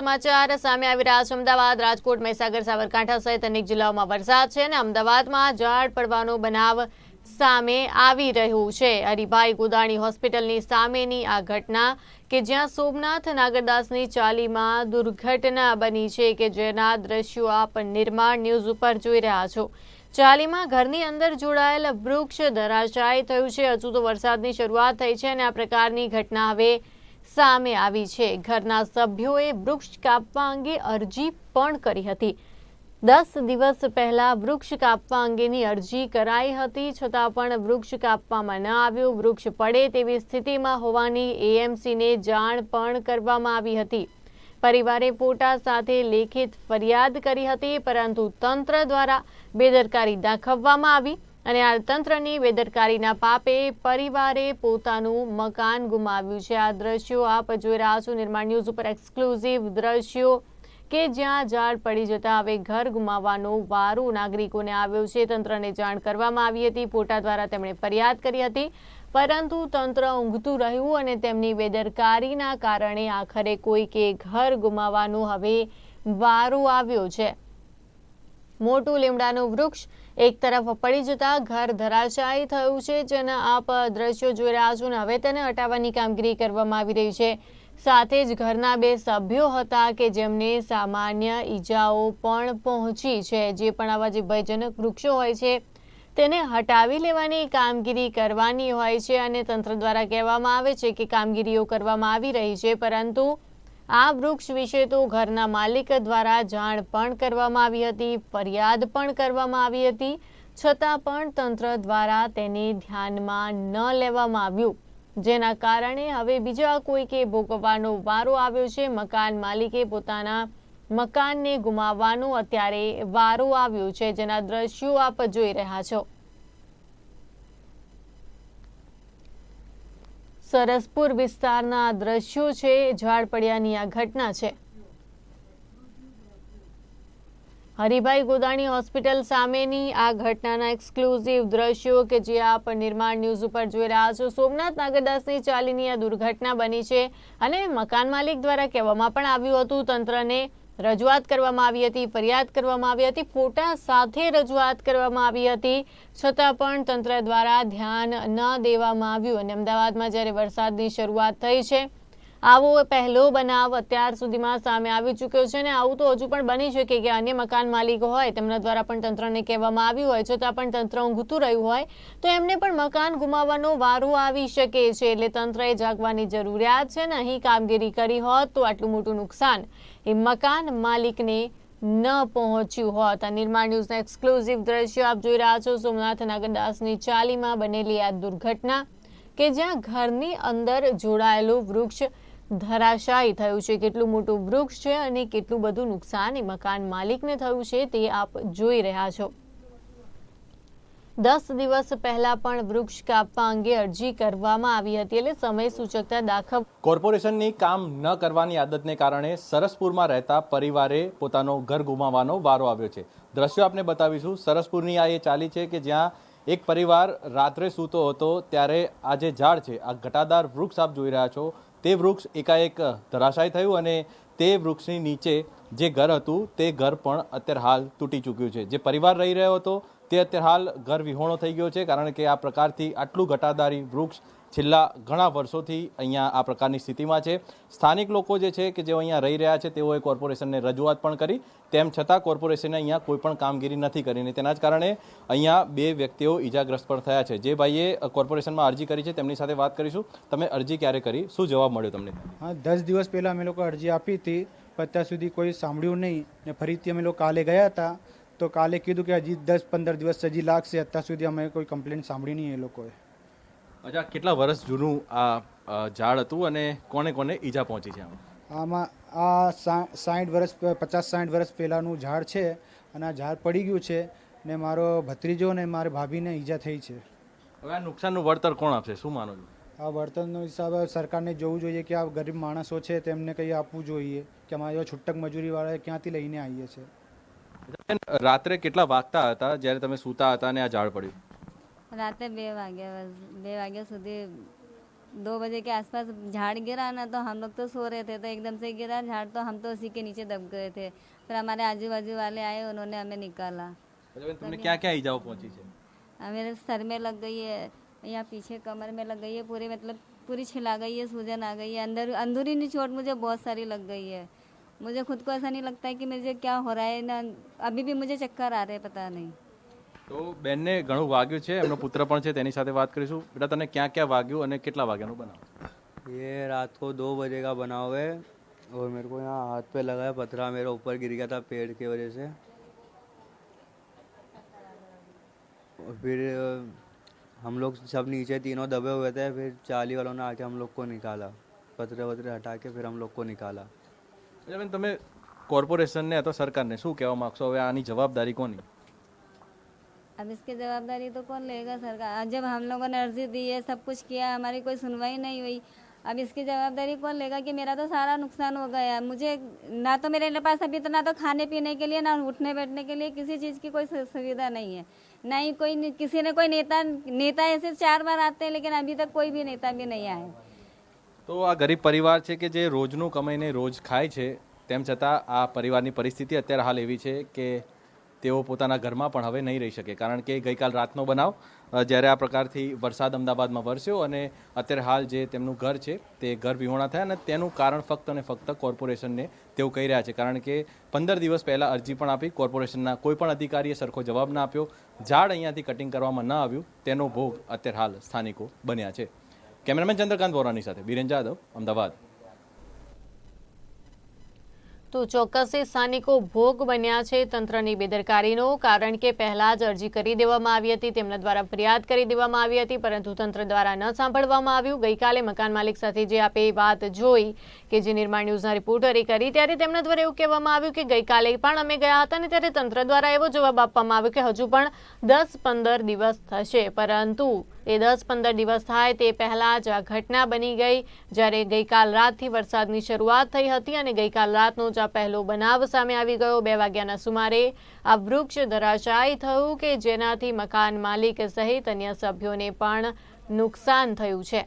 સમાચાર, સામે આવી રહ્યા છે અમદાવાદ, રાજકોટ, મહીસાગર, સાબરકાંઠા સહિત અનેક જિલ્લાઓમાં વરસાદ છે અને અમદાવાદમાં ઝાડ પડવાનો બનાવ સામે આવી રહ્યું છે. હરિભાઈ ગોદાણી હોસ્પિટલની સામેની આ ઘટના કે જ્યાં સોમનાથ નાગરદાસની ચાલીમાં દુર્ઘટના બની છે કે જેના દ્રશ્યો આપ નિર્માણ ન્યૂઝ ઉપર જોઈ રહ્યા છો. ચાલીમાં ઘરની અંદર જોડાયેલ વૃક્ષ ધરાશાયી થયું છે. હજુ તો વરસાદની શરૂઆત થઈ છે અને આ પ્રકારની ઘટના હવે સામે આવી છે. ઘરના સભ્યોએ વૃક્ષ કાપવા અંગે અરજી પણ કરી હતી. દસ દિવસ પહેલા વૃક્ષ કાપવા અંગેની અરજી કરાઈ હતી. છતાં પણ વૃક્ષ કાપવામાં ન આવ્યું. વૃક્ષ પડે તેવી સ્થિતિમાં હોવાની એએમસીને જાણ પણ કરવામાં આવી હતી. પરિવારે ફોટા સાથે લેખિત ફરિયાદ કરી હતી, પરંતુ તંત્ર દ્વારા બેદરકારી દાખવવામાં આવી. અને આ તંત્રની બેદરકારીના પાપે પરિવારે પોતાનું મકાન ગુમાવ્યું છે. આ દ્રશ્યો આપ જોઈ રહ્યા છો. નિર્માણ ન્યૂઝ ઉપર એક્સક્લુઝિવ દ્રશ્યો કે જ્યાં ઝાડ પડી જતા હવે ઘર ગુમાવવાનો વારો નાગરિકોને આવ્યો છે. તંત્રને જાણ કરવામાં આવી હતી. ફોટા દ્વારા તેમણે ફરિયાદ કરી હતી. પરંતુ તંત્ર ઊંઘતું રહ્યું અને તેમની બેદરકારીના કારણે આખરે કોઈકે ઘર ગુમાવવાનો હવે વારો આવ્યો છે. મોટું લીમડાનું વૃક્ષ એક તરફ પડી જતા ઘર ધરાશાયી થયું છે, જેના આપ દ્રશ્યો જોઈ રહ્યા છો અને હવે તેને હટાવવાની કામગીરી કરવામાં આવી રહી છે. સાથે જ ઘરના બે સભ્યો હતા કે જેમને સામાન્ય ઈજાઓ પણ પહોંચી છે, જે પણ આવા જે ભયજનક વૃક્ષો હોય છે, તેને હટાવી લેવાની કામગીરી કરવાની હોય છે અને તંત્ર દ્વારા કહેવામાં આવે છે કે કામગીરીઓ કરવામાં આવી રહી છે, પરંતુ આ વૃક્ષ વિશે તો ઘરના માલિક દ્વારા જાણ પણ કરવામાં આવી હતી, ફરિયાદ પણ કરવામાં આવી હતી. છતાં પણ તંત્ર દ્વારા તેને ધ્યાનમાં ન લેવામાં આવ્યું. જેના કારણે હવે બીજા કોઈકે ભોગવવાનો વારો આવ્યો છે. મકાન માલિકે પોતાના મકાનને ગુમાવવાનો અત્યારે વારો આવ્યો છે. જેના દ્રશ્યો આપ જોઈ રહ્યા છો. સરસપુર વિસ્તારના દ્રશ્યો છે ઝાડપડિયાની આ ઘટના છે. હરિભાઈ ગોદાણી હોસ્પિટલ સામેની આ ઘટનાના એક્સક્લુઝિવ દ્રશ્યો કે જે આપ નિર્માણ ન્યૂઝ ઉપર જોઈ રહ્યા છો. સોમનાથ નાગરદાસની ચાલીની આ દુર્ઘટના બની છે અને મકાન માલિક દ્વારા કહેવામાં પણ આવ્યું હતું, તંત્રને રજૂઆત કરવામાં આવી હતી, ફરિયાદ કરવામાં આવી હતી, ફોટા સાથે રજૂઆત કરવામાં આવી હતી. છતાં પણ તંત્ર દ્વારા ધ્યાન ન દેવામાં આવ્યું અને અમદાવાદમાં જ્યારે વરસાદની શરૂઆત થઈ છે આવો પહેલો બનાવ અત્યાર સુધીમાં સામે આવી ચૂક્યો છે અને આવું તો હજુ પણ બની શકે કે અન્ય મકાન માલિકો હોય, તેમના દ્વારા પણ તંત્રને કહેવામાં આવ્યું હોય, છતાં પણ તંત્ર ઊંઘતું રહ્યું હોય, તો એમને પણ મકાન ગુમાવવાનો વારો આવી શકે છે. એટલે તંત્રએ જાગવાની જરૂરિયાત છે ને અહીં કામગીરી કરી હોત તો આટલું મોટું નુકસાન એ મકાન માલિકને ન પહોંચ્યું હોત. આ નિર્માણ ન્યૂઝના એક્સક્લુઝિવ દ્રશ્યો આપ જોઈ રહ્યા છો. સોમનાથ નાગરદાસની ચાલીમાં બનેલી આ દુર્ઘટના કે જ્યાં ઘરની અંદર જોડાયેલું વૃક્ષ ધરાશાયી થયું છે. કેટલું મોટું વૃક્ષ છે અને કેટલું બધું નુકસાન એ મકાન માલિકને થયું છે તે આપ જોઈ રહ્યા છો. દસ દિવસ પહેલા પણ વૃક્ષ કાપવા અંગે અરજી કરવામાં આવી હતી એટલે સમય સૂચકતા દાખવ કોર્પોરેશનની કામ ન કરવાની આદતને કારણે સરસપુરમાં રહેતા પરિવારે પોતાનો ઘર ગુમાવવાનો વારો આવ્યો છે. દ્રશ્યો આપને બતાવીશું. સરસપુરની આ એ ચાલી છે કે જ્યાં એક પરિવાર રાત્રે સૂતો હતો ત્યારે આ જે ઝાડ છે. આ ઘટાદાર વૃક્ષ આપ જોઈ રહ્યા છો. તે વૃક્ષ એકાએક ધરાશાય થયું અને તે વૃક્ષની નીચે જે ઘર હતું, તે ઘર પણ અત્યારે હાલ તૂટી ચૂક્યું છે. જે પરિવાર રહી રહ્યો હતો, તે અત્યારે હાલ ઘર વિહોણો થઈ ગયો છે, કારણ કે આ પ્રકારથી આટલું ઘટાદારી વૃક્ષ છેલ્લા ઘણા વર્ષોથી અહીંયા આ પ્રકારની સ્થિતિમાં છે. સ્થાનિક લોકો જે છે કે જેઓ અહીંયા રહી રહ્યા છે, તેઓએ કોર્પોરેશનને રજૂઆત પણ કરી. તેમ છતાં કોર્પોરેશને અહીંયા કોઈ પણ કામગીરી નથી કરી અને તેના જ કારણે અહીંયા બે વ્યક્તિઓ ઈજાગ્રસ્ત પણ થયા છે. જે ભાઈએ કોર્પોરેશનમાં અરજી કરી છે, તેમની સાથે વાત કરીશું. તમે અરજી ક્યારે કરી? શું જવાબ મળ્યો તમને? હા, દસ દિવસ પહેલાં અમે લોકો અરજી આપી હતી, પણ અત્યાર સુધી કોઈ સાંભળ્યું નહીં ને ફરીથી અમે લોકો કાલે ગયા હતા. તો કાલે કીધું કે હજી દસ પંદર દિવસ હજી લાગશે, અત્યાર સુધી અમે કોઈ કમ્પ્લેન્ટ સાંભળી નહીં એ લોકોએ. અચ્છા કેટલા વર્ષ જૂનું આ ઝાડ હતું અને કોને કોને ઈજા પહોંચી છે આમાં? આમાં આ સાઠ વર્ષ પચાસ સાઠ વર્ષ પહેલાંનું ઝાડ છે અને આ ઝાડ પડી ગયું છે ને મારો ભત્રીજો ને મારી ભાભીને ઈજા થઈ છે. હવે આ નુકસાનનું વળતર કોણ આપશે? શું માનો છો? આ વળતરનો હિસાબે સરકારને જોવું જોઈએ કે આ ગરીબ માણસો છે તેમને કંઈ આપવું જોઈએ કે અમારા જેવા છૂટક મજૂરીવાળા ક્યાંથી લઈને આવીએ બેન, રાત્રે કેટલા વાગતા હતા જ્યારે તમે સૂતા હતા અને આ ઝાડ પડ્યું? રાતે બે વાગ્યા વાગ- બે વાગ્યા સુધી दो बजे के आसपास झाड़ गिरा ना तो हम लोग तो सो रहे थे तो एकदम से गिरा झाड़ तो हम तो उसी के नीचे दब गए थे फिर हमारे आजू बाजू वाले आए उन्होंने हमें निकाला अच्छा બેન તમને ક્યાં ક્યાં ઈજાઓ પહોંચી છે आ, मेरे सर में लग गई है यहाँ पीछे कमर में लग गई है पूरी मतलब पूरी छिला गई है सूजन आ गई है अंदर अंदरूनी चोट मुझे बहुत सारी लग गई है मुझे खुद को ऐसा नहीं लगता है कि मुझे क्या हो रहा है ना अभी भी मुझे चक्कर आ रहे हैं पता नहीं તો બેનને ઘણું વાગ્યું છે એમનો પુત્ર પણ છે તેની સાથે વાત કરીશું બેટા તને ક્યાં ક્યાં વાગ્યું અને કેટલા વાગ્યાનું બનાવ ये रात को दो बजे का बना हुआ है और मेरे को यहाँ हाथ पे लगा है पथरा मेरा ऊपर गिर गया था पेड़ की वजह से और फिर अ, हम लोग सब नीचे तीनों दबे हुए थे फिर चाली वालों ने आके हम लोग को निकाला पथरे वथरे हटा के फिर हम लोग को निकाला એટલે બેન તમે કોર્પોરેશનને અથવા સરકારને શું કહેવા માગશો હવે આની જવાબદારી કોની अब इसकी जवाबदारी तो कौन लेगा सरकार जब हम लोगों ने अर्जी दी है सब कुछ किया हमारी कोई सुनवाई नहीं हुई अब इसकी जवाबदारी कौन लेगा कि मेरा तो सारा नुकसान हो गया मुझे ना तो मेरे पास अभी तो ना तो खाने पीने के लिए ना उठने बैठने के लिए किसी चीज़ की कोई सु- सुविधा नहीं है ना ही कोई नि- किसी ने कोई नेता नेता ऐसे चार बार आते हैं लेकिन अभी तक कोई भी नेता भी नहीं आए તો આ ગરીબ પરિવાર છે કે જે રોજનું કમાઈને રોજ ખાય છે તેમ છતાં આ પરિવારની પરિસ્થિતિ અત્યારે હાલ એવી છે કે તેઓ પોતાના ઘરમાં પણ હવે નહીં રહી શકે. કારણ કે ગઈકાલ રાતનો બનાવ જ્યારે આ પ્રકારથી વરસાદ અમદાવાદમાં વરસ્યો અને અત્યારે હાલ જે તેમનું ઘર છે, તે ઘર વિહોણા થયા અને તેનું કારણ ફક્ત અને ફક્ત કોર્પોરેશનને તેઓ કહી રહ્યા છે. કારણ કે પંદર દિવસ પહેલાં અરજી પણ આપી, કોર્પોરેશનના કોઈપણ અધિકારીએ સરખો જવાબ ના આપ્યો. ઝાડ અહીંયાથી કટિંગ કરવામાં ન આવ્યું. તેનો ભોગ અત્યારે હાલ સ્થાનિકો બન્યા છે. કેમેરામેન ચંદ્રકાંત વોરાની સાથે બીરેન જાદવ, અમદાવાદ. તો ચોક્કસ સ્થાનિકો ભોગ બન્યા છે તંત્રની બેદરકારીનો, કારણ કે પહેલા જ અરજી કરી દેવામાં આવી હતી, તેમના દ્વારા ફરિયાદ કરી દેવામાં આવી હતી, પરંતુ તંત્ર દ્વારા ન સાંભળવામાં આવ્યું. ગઈકાલે મકાન માલિક સાથે જે આપે વાત જોઈ કે જે નિર્માણ ન્યૂઝના રિપોર્ટરે કરી, ત્યારે તેમના દ્વારા એવું કહેવામાં આવ્યું કે ગઈકાલે પણ અમે ગયા હતા અને ત્યારે તંત્ર દ્વારા એવો જવાબ આપવામાં આવ્યો કે હજુ પણ દસ પંદર દિવસ થશે, પરંતુ એ દસ પંદર દિવસ થાય તે પહેલાં જ આ ઘટના બની ગઈ, જ્યારે ગઈકાલ રાતથી વરસાદની શરૂઆત થઈ હતી અને ગઈકાલ રાતનો જ આ પહેલો બનાવ સામે આવી ગયો. બે વાગ્યાના સુમારે આ વૃક્ષ ધરાશાયી થયું કે જેનાથી મકાન માલિક સહિત અન્ય સભ્યોને પણ નુકસાન થયું છે.